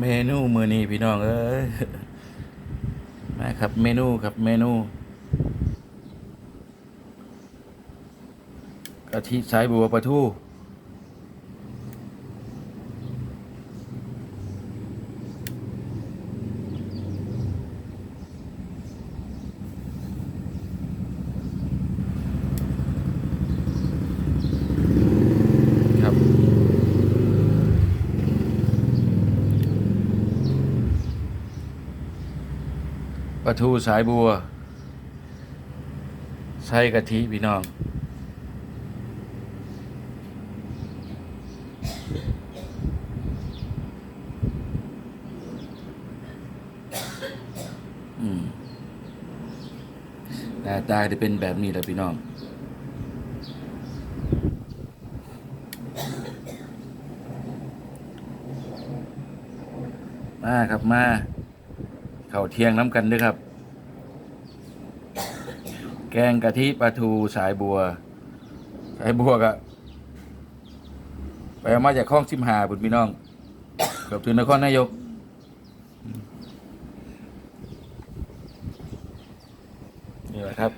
เมนูมือนี้พี่น้องเอ้ยมาครับเมนูครับเมนูกะทิสายบัวปลาทูครับ ปลาทูสายบัว ใส่กะทิพี่น้องอืมหน้าตาจะเป็นแบบนี้แหละพี่น้อง มาครับมา เข้าวเที่ยงน้ำกันด้วยครับ แกงกะทิปลาทูสายบัว สายบัวกะไปเอามาจากคลองชิมหาบุญพี่น้องเกับถึงนครนายกนี่แหละครับ